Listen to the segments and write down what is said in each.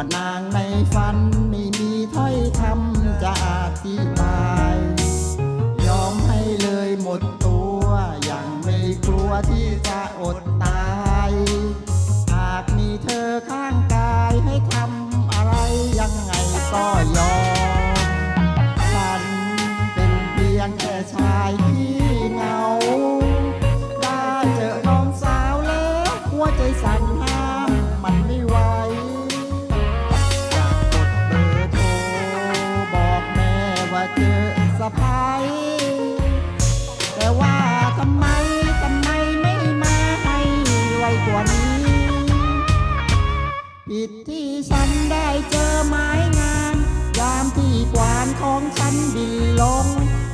ว่านางในฝันไม่มีถ้อยคำจะอธิบาย ยอมให้เลยหมดตัวอย่างไม่กลัวที่จะอดำไมทำไมไม่มาให้ไวกว่านี้ ผิดที่ฉันได้เจอไม้งามยามที่กวานของฉันบินลง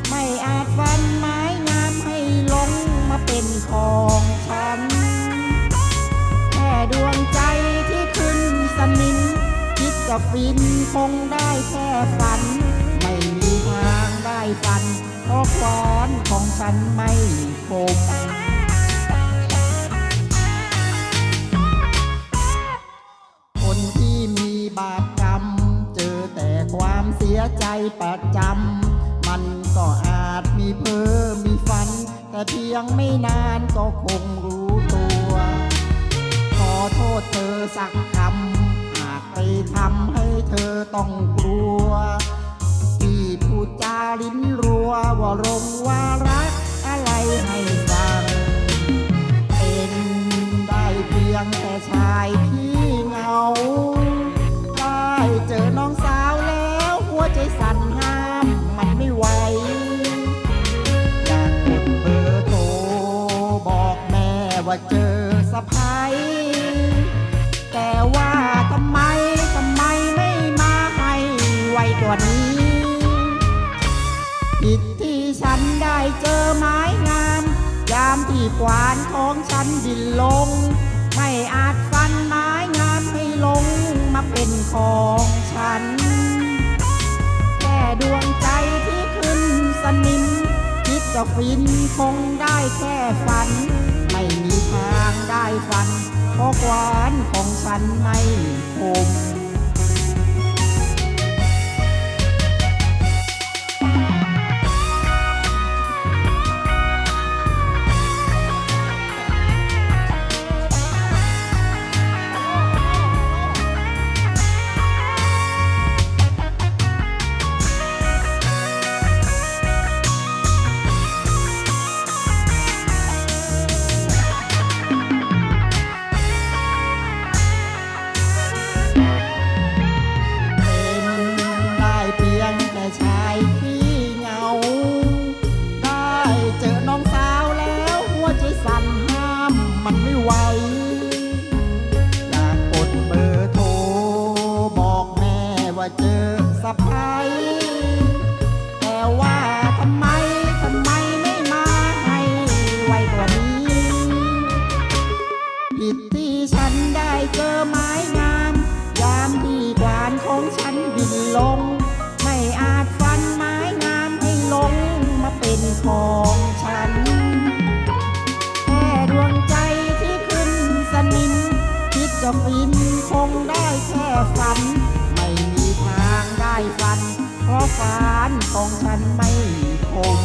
ไม่อาจฟันไม้งามให้ลงมาเป็นของฉัน แค่ดวงใจที่ขึ้นสนิมคิดจะฟินคงได้แค่ฝัน ไม่มีทาง ฟันเพราะควานของฉันไม่คมคนที่มีบาปกรรม เจอแต่ความเสียใจประจำ มันก็อาจมีเพ้อมีฝัน แต่เพียงไม่นานก็คงรู้ตัว ขอโทษเธอสักคำ หากไปทำให้เธอต้องกลัว รงว่ารักอะไรให้ฟัง เป็นได้เพียงแต่ชายที่เหงา ได้เจอน้องสาวแล้วหัวใจสั่นห้ามมันไม่ไหวอยากกดเบอร์โทรบอกแม่ว่าเจอ ยามที่กวานของฉันบินลง ไม่อาจฟันไม้งามให้ลงมาเป็นของฉัน แค่ดวงใจที่ขึ้นสนิมคิดจะฟินคงได้แค่ฝัน ไม่มีทางได้ฟันเพราะกวานของฉันไม่คมาเจอสะพายแต่ว่าทำไมทำไมไม่มาให้ไวกว่านี้ ผิดที่ฉันได้เจอไม้งามยามที่กวานของฉันบินลง ไม่อาจฟันไม้งามให้ลงมาเป็นของฉัน แค่ดวงใจที่ขึ้นสนิมคิดจะฟิ เพรานของฉันไม่คม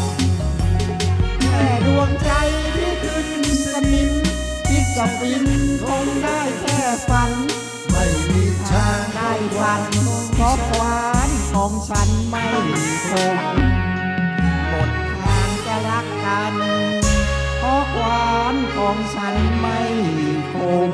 แค่ดวงใจที่ขึ้นสนิมคิดจะฟินคงได้แค่ฝัน ไม่มีทางได้วันเพราะควานของฉันไม่คมหมดทางจะรักกันเพราะควานของฉันไม่คม